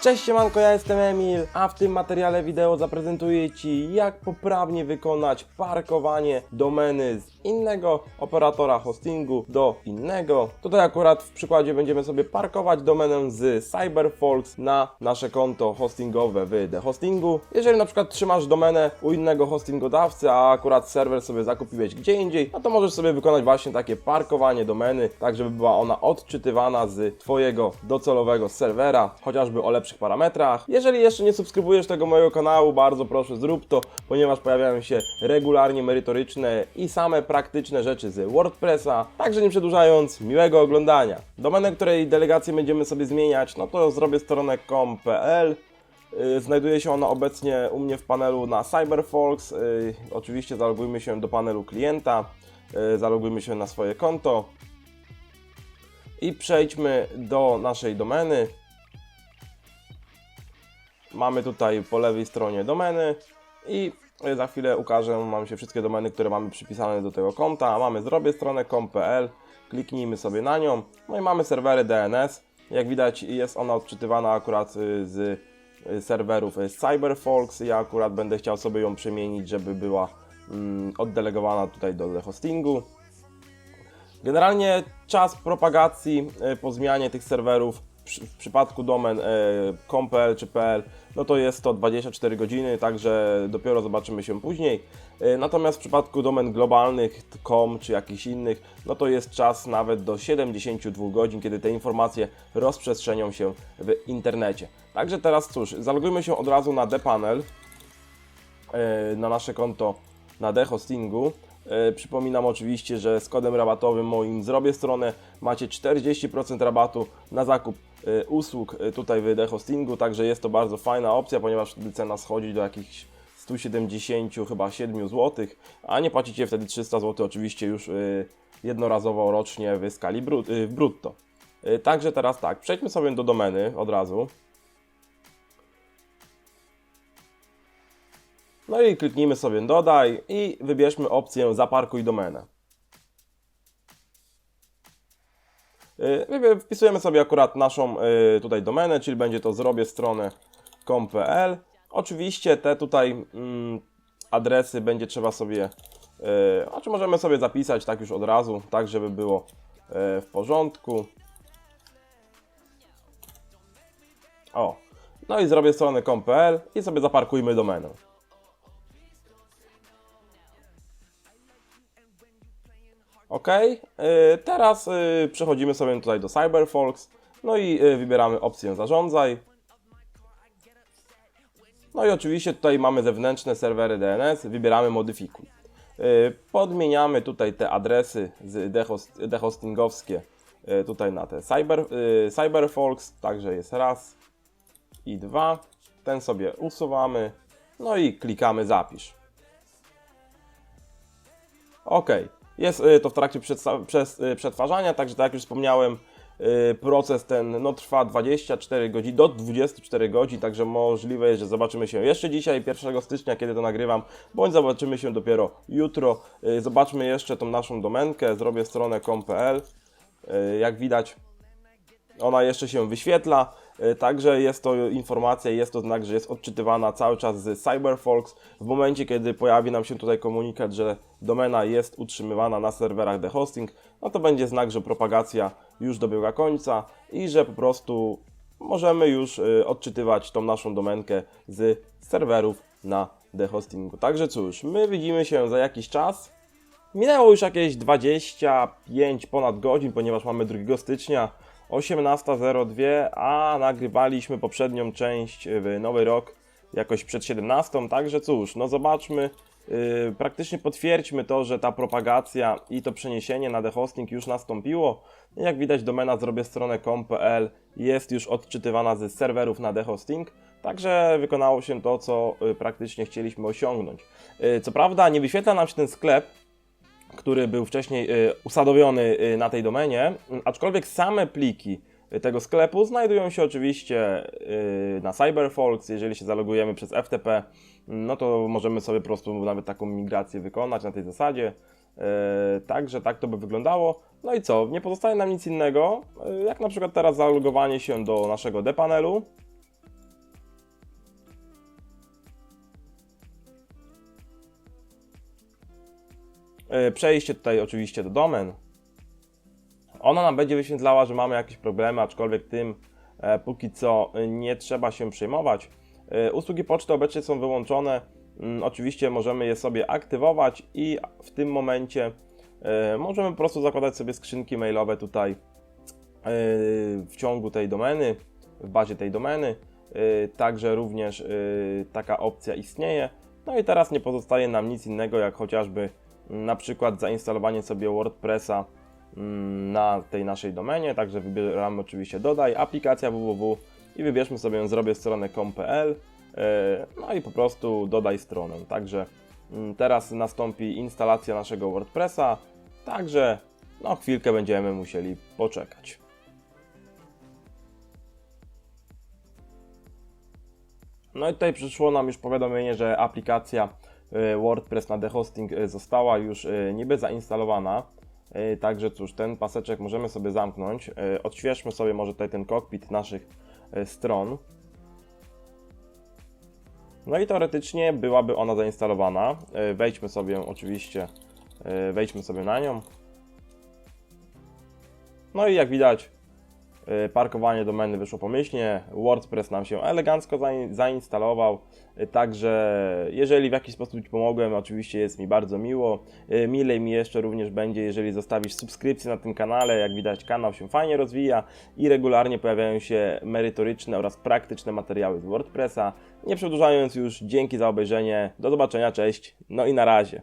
Cześć siemanko, ja jestem Emil, a w tym materiale wideo zaprezentuję Ci jak poprawnie wykonać parkowanie domeny z innego operatora hostingu do innego. Tutaj akurat w przykładzie będziemy sobie parkować domenę z CyberFolks na nasze konto hostingowe w The Hostingu. Jeżeli na przykład trzymasz domenę u innego hostingodawcy, a akurat serwer sobie zakupiłeś gdzie indziej, no to możesz sobie wykonać właśnie takie parkowanie domeny, tak żeby była ona odczytywana z Twojego docelowego serwera, chociażby o lepszych parametrach. Jeżeli jeszcze nie subskrybujesz tego mojego kanału, bardzo proszę zrób to, ponieważ pojawiają się regularnie merytoryczne i same praktyczne rzeczy z WordPressa. Także nie przedłużając, miłego oglądania. Domenę, której delegację będziemy sobie zmieniać, no to zrobię stronę com.pl. Y, Znajduje się ona obecnie u mnie w panelu na CyberFolks. Y, Oczywiście zalogujmy się do panelu klienta, y, zalogujmy się na swoje konto i przejdźmy do naszej domeny. Mamy tutaj po lewej stronie domeny i za chwilę ukażę Wam się wszystkie domeny, które mamy przypisane do tego konta. Mamy zrobię stronę com.pl, kliknijmy sobie na nią. No i mamy serwery DNS. Jak widać jest ona odczytywana akurat y, z y, serwerów y, CyberFolks. Ja akurat będę chciał sobie ją przemienić, żeby była mm, oddelegowana tutaj do hostingu. Generalnie czas propagacji e, po zmianie tych serwerów w przypadku domen e, com.pl czy pl, no to jest to 24 godziny, także dopiero zobaczymy się później. E, Natomiast w przypadku domen globalnych, com czy jakichś innych, no to jest czas nawet do 72 godzin, kiedy te informacje rozprzestrzenią się w internecie. Także teraz cóż, zalogujmy się od razu na dpanel e, na nasze konto na D-Hostingu. E, Przypominam oczywiście, że z kodem rabatowym moim zrobię stronę macie 40% rabatu na zakup e, usług e, tutaj w D-Hostingu, także jest to bardzo fajna opcja, ponieważ wtedy cena schodzi do jakichś 170 chyba 7 zł, a nie płacicie wtedy 300 zł oczywiście już e, jednorazowo rocznie w skali e, w brutto. E, Także teraz tak, przejdźmy sobie do domeny od razu. No i kliknijmy sobie dodaj i wybierzmy opcję zaparkuj domenę. Y, Wpisujemy sobie akurat naszą y, tutaj domenę, czyli będzie to zrobię stronę com.pl. Oczywiście te tutaj mm, adresy będzie trzeba sobie, y, znaczy możemy sobie zapisać tak już od razu, tak żeby było y, w porządku. O, no i zrobię stronę com.pl i sobie zaparkujmy domenę. Ok, teraz y, przechodzimy sobie tutaj do CyberFolks, no i y, wybieramy opcję zarządzaj. No i oczywiście tutaj mamy zewnętrzne serwery DNS, wybieramy modyfikuj. Y, Podmieniamy tutaj te adresy dehostingowskie tutaj na te cyber, CyberFolks, także jest raz i dwa. Ten sobie usuwamy, no i klikamy zapisz. Ok, jest y, to w trakcie y, przetwarzania, także tak jak już wspomniałem, y, proces ten no, trwa 24 godziny, do 24 godzin, także możliwe jest, że zobaczymy się jeszcze dzisiaj, 1 stycznia, kiedy to nagrywam, bądź zobaczymy się dopiero jutro. Zobaczmy jeszcze tą naszą domenkę, zrobię stronę com.pl. Jak widać, ona jeszcze się wyświetla, także jest to informacja, jest to znak, że jest odczytywana cały czas z CyberFolks. W momencie, kiedy pojawi nam się tutaj komunikat, że domena jest utrzymywana na serwerach The Hosting, no to będzie znak, że propagacja już dobiega końca i że po prostu możemy już y, odczytywać tą naszą domenkę z serwerów na The Hostingu. Także cóż, my widzimy się za jakiś czas. Minęło już jakieś 25 ponad godzin, ponieważ mamy 2 stycznia 18.02, a nagrywaliśmy poprzednią część w Nowy Rok jakoś przed 17. Także cóż, no zobaczmy, yy, praktycznie potwierdźmy to, że ta propagacja i to przeniesienie na The Hosting już nastąpiło. Jak widać, domena zrobię stronę com.pl jest już odczytywana ze serwerów na The Hosting. Także wykonało się to, co y, praktycznie chcieliśmy osiągnąć. Co prawda, nie wyświetla nam się ten sklep, który był wcześniej y, usadowiony y, na tej domenie, aczkolwiek same pliki y, tego sklepu znajdują się oczywiście na CyberFolks. Jeżeli się zalogujemy przez FTP, no to możemy sobie po prostu nawet taką migrację wykonać na tej zasadzie. Także tak to by wyglądało. No i co? Nie pozostaje nam nic innego, jak na przykład teraz zalogowanie się do naszego dpanelu. Przejście tutaj oczywiście do domen. Ona nam będzie wyświetlała, że mamy jakieś problemy, aczkolwiek tym e, póki co e, nie trzeba się przejmować. E, Usługi poczty obecnie są wyłączone. Mm, Oczywiście możemy je sobie aktywować i w tym momencie e, możemy po prostu zakładać sobie skrzynki mailowe tutaj e, w ciągu tej domeny, w bazie tej domeny. E, Także również e, taka opcja istnieje. No i teraz nie pozostaje nam nic innego, jak chociażby na przykład zainstalowanie sobie WordPressa mm, na tej naszej domenie. Także wybieramy oczywiście dodaj, aplikacja www i wybierzmy sobie, zrobię stronę com.pl e, no i po prostu dodaj stronę. Także mm, teraz nastąpi instalacja naszego WordPressa, także no chwilkę będziemy musieli poczekać. No i tutaj przyszło nam już powiadomienie, że aplikacja WordPress na dehosting e, została już e, niby zainstalowana. E, Także cóż, ten paseczek możemy sobie zamknąć. E, Odświeżmy sobie może tutaj ten kokpit naszych e, stron. No i teoretycznie byłaby ona zainstalowana. E, Wejdźmy sobie oczywiście, e, wejdźmy sobie na nią. No i jak widać, e, parkowanie domeny wyszło pomyślnie, WordPress nam się elegancko zain- zainstalował, e, także jeżeli w jakiś sposób Ci pomogłem, oczywiście jest mi bardzo miło. E, Milej mi jeszcze również będzie, jeżeli zostawisz subskrypcję na tym kanale, jak widać kanał się fajnie rozwija i regularnie pojawiają się merytoryczne oraz praktyczne materiały z WordPressa. Nie przedłużając już, dzięki za obejrzenie, do zobaczenia, cześć, no i na razie.